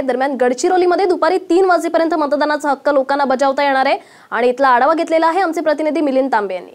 दरम्यान गडचिरोलीमध्ये दुपारी तीन वाजेपर्यंत मतदानाचा हक्क लोकांना बजावता येणार आहे आणि इथला आढावा घेतलेला आहे आमचे प्रतिनिधी मिलिंद तांबे यांनी.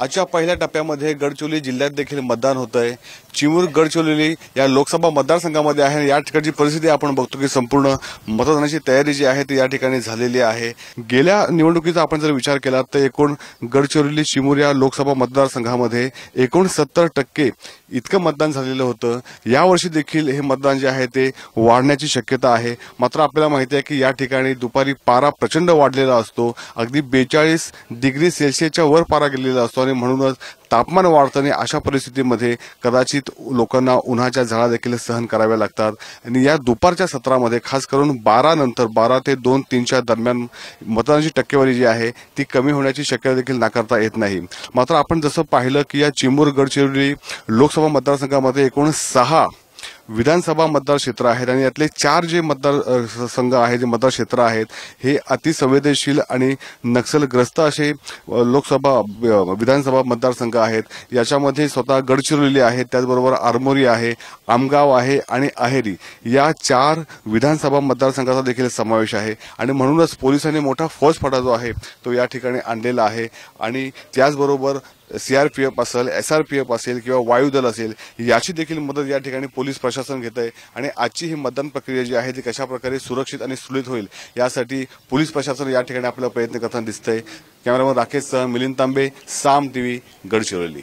आजच्या पहिल्या टप्प्यामध्ये गडचिरोली जिल्ह्यात देखील मतदान होत आहे चिमूर गडचिरोली या लोकसभा मतदारसंघामध्ये आहे आणि या ठिकाणची परिस्थिती आपण बघतो की संपूर्ण मतदानाची तयारी जी आहे ती या ठिकाणी झालेली आहे. गेल्या निवडणुकीचा आपण जर विचार केला तर एकूण गडचिरोली चिमूर या लोकसभा मतदारसंघामध्ये एकूण सत्तर टक्के इतकं मतदान झालेलं होतं. यावर्षी देखील हे मतदान जे आहे ते वाढण्याची शक्यता आहे. मात्र आपल्याला माहिती आहे की या ठिकाणी दुपारी पारा प्रचंड वाढलेला असतो. अगदी बेचाळीस डिग्री सेल्सिअसच्या वर पारा गेलेला असतो आणि म्हणूनच तापमान वाढताना अशा परिस्थितीमध्ये कदाचित लोकांना उन्हाच्या झळा देखील सहन कराव्या लागतात. आणि या दुपारच्या सत्रामध्ये खास करून बारा नंतर बारा ते दोन तीनच्या दरम्यान मतदानाची टक्केवारी जी आहे ती कमी होण्याची शक्यता देखील नाकारता येत नाही. मात्र आपण जसं पाहिलं की या चिमूर गडचिरोली लोकसभा मतदारसंघामध्ये एकूण सहा विधानसभा मतदारक्षेत्र आहेत आणि यातले चार जे मतदार संघ आहेत जे मतदारक्षेत्र आहेत हे अतिसंवेदनशील आणि नक्षलग्रस्त असे लोकसभा विधानसभा मतदारसंघ आहेत. याच्यामध्ये स्वतः गडचिरोली आहे त्याचबरोबर आरमोरी आहे आमगाव आहे आणि अहेरी. या चार विधानसभा मतदारसंघाचा देखील समावेश आहे. आणि म्हणूनच पोलिसांनी मोठा फौजफाटा जो आहे. तो या ठिकाणी आणलेला आहे. आणि त्याचबरोबर सीआरपीएफ असेल एसआरपीएफ असेल किंवा वायुदल असेल याची देखील मदत या ठिकाणी पोलीस प्रशासन घेत आहे आणि आजची ही मतदान प्रक्रिया जी आहे ती कशाप्रकारे सुरक्षित आणि सुरळीत होईल यासाठी पोलीस प्रशासन या ठिकाणी आपला प्रयत्न करताना दिसतंय. कॅमेरामन राकेश सह मिलिंद तांबे साम टीव्ही गडचिरोली.